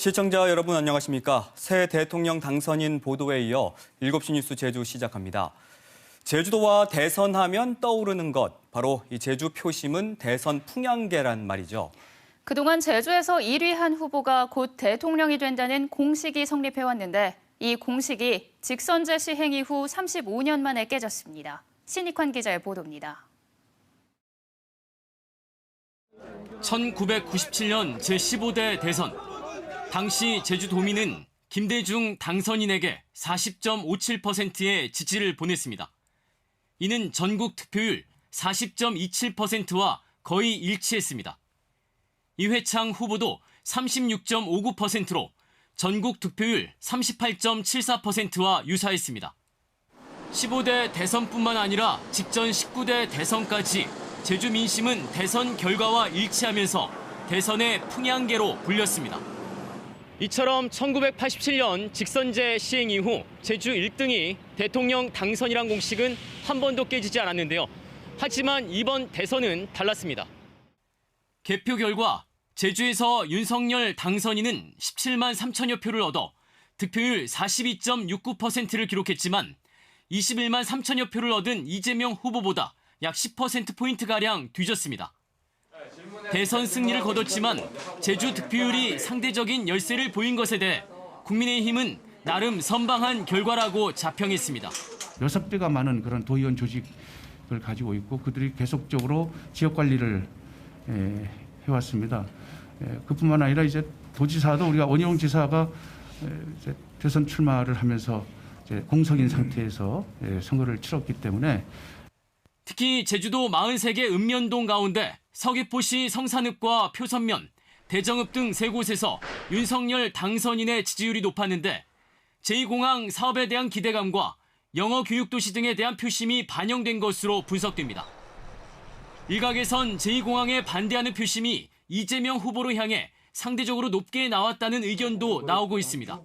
시청자 여러분 안녕하십니까? 새 대통령 당선인 보도에 이어 7시 뉴스 제주 시작합니다. 제주도와 대선하면 떠오르는 것, 바로 이 제주 표심은 대선 풍향계란 말이죠. 그동안 제주에서 1위 한 후보가 곧 대통령이 된다는 공식이 성립해왔는데 이 공식이 직선제 시행 이후 35년 만에 깨졌습니다. 신익환 기자의 보도입니다. 1997년 제15대 대선. 당시 제주도민은 김대중 당선인에게 40.57%의 지지를 보냈습니다. 이는 전국 득표율 40.27%와 거의 일치했습니다. 이회창 후보도 36.59%로 전국 득표율 38.74%와 유사했습니다. 15대 대선뿐만 아니라 직전 19대 대선까지 제주 민심은 대선 결과와 일치하면서 대선의 풍향계로 불렸습니다. 이처럼 1987년 직선제 시행 이후 제주 1등이 대통령 당선이란 공식은 한 번도 깨지지 않았는데요. 하지만 이번 대선은 달랐습니다. 개표 결과 제주에서 윤석열 당선인은 17만 3천여 표를 얻어 득표율 42.69%를 기록했지만 21만 3천여 표를 얻은 이재명 후보보다 약 10%포인트가량 뒤졌습니다. 대선 승리를 거뒀지만 제주 득표율이 상대적인 열세를 보인 것에 대해 국민의힘은 나름 선방한 결과라고 자평했습니다. 여섯 배가 많은 그런 도의원 조직을 가지고 있고 그들이 계속적으로 지역 관리를 에, 해왔습니다. 에, 그뿐만 아니라 이제 도지사도 우리가 원희룡 지사가 에, 이제 대선 출마를 하면서 공석인 상태에서 에, 선거를 치렀기 때문에 특히 제주도 43개 읍면동 가운데 서귀포시 성산읍과 표선면, 대정읍 등 세 곳에서 윤석열 당선인의 지지율이 높았는데 제2공항 사업에 대한 기대감과 영어 교육 도시 등에 대한 표심이 반영된 것으로 분석됩니다. 일각에선 제2공항에 반대하는 표심이 이재명 후보로 향해 상대적으로 높게 나왔다는 의견도 나오고 있습니다.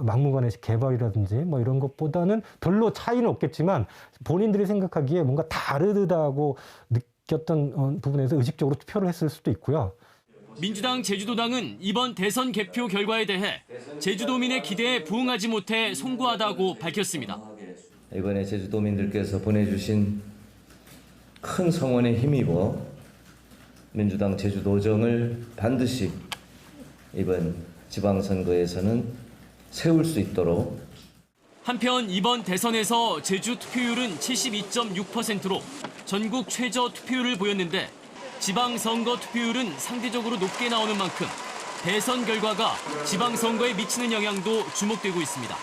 막무가내 개발이라든지 뭐 이런 것보다는 별로 차이는 없겠지만 본인들이 생각하기에 뭔가 다르다고 느 꼈던 어, 부분에서 의식적으로 투표를 했을 수도 있고요. 민주당 제주도당은 이번 대선 개표 결과에 대해 제주도민의 기대에 부응하지 못해 송구하다고 밝혔습니다. 이번에 제주도민들께서 보내주신 큰 성원에 힘입어 민주당 제주도정을 반드시 이번 지방선거에서는 세울 수 있도록 한편 이번 대선에서 제주 투표율은 72.6%로 전국 최저 투표율을 보였는데 지방선거 투표율은 상대적으로 높게 나오는 만큼 대선 결과가 지방선거에 미치는 영향도 주목되고 있습니다.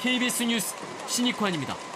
KBS 뉴스 신익환입니다.